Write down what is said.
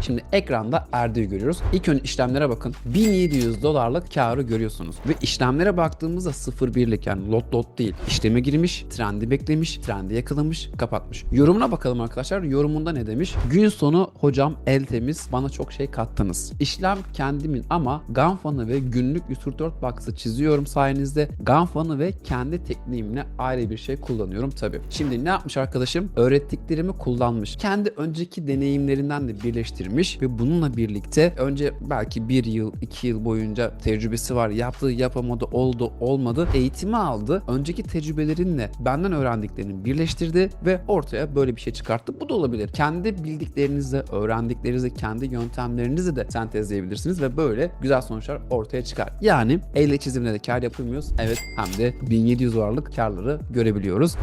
Şimdi ekranda Erdi'yi görüyoruz. İlk önce işlemlere bakın. 1700 dolarlık karı görüyorsunuz. Ve işlemlere baktığımızda 0-1'lik yani lot lot değil. İşleme girmiş, trendi beklemiş, trendi yakalamış, kapatmış. Yorumuna bakalım arkadaşlar. Yorumunda ne demiş? Gün sonu hocam el temiz bana çok şey kattınız. İşlem kendimin ama Ganfan'ı ve günlük 144 box'ı çiziyorum sayenizde. Ganfan'ı ve kendi tekniğimle ayrı bir şey kullanıyorum tabii. Şimdi ne yapmış arkadaşım? Öğrettiklerimi kullanmış. Kendi önceki deneyimlerinden de birleştirmiş ve bununla birlikte önce belki bir yıl, iki yıl boyunca tecrübesi var. Yaptı, yapamadı, oldu, olmadı. Eğitimi aldı. Önceki tecrübelerinle benden öğrendiklerini birleştirdi ve ortaya böyle bir şey çıkarttı. Bu da olabilir. Kendi bildiklerinizle, öğrendiklerinizle, kendi yöntemlerinizi de sentezleyebilirsiniz ve böyle güzel sonuçlar ortaya çıkar. Yani elle çizimle de kar yapamıyoruz. Evet hem de 1700 dolarlık karları görebiliyoruz.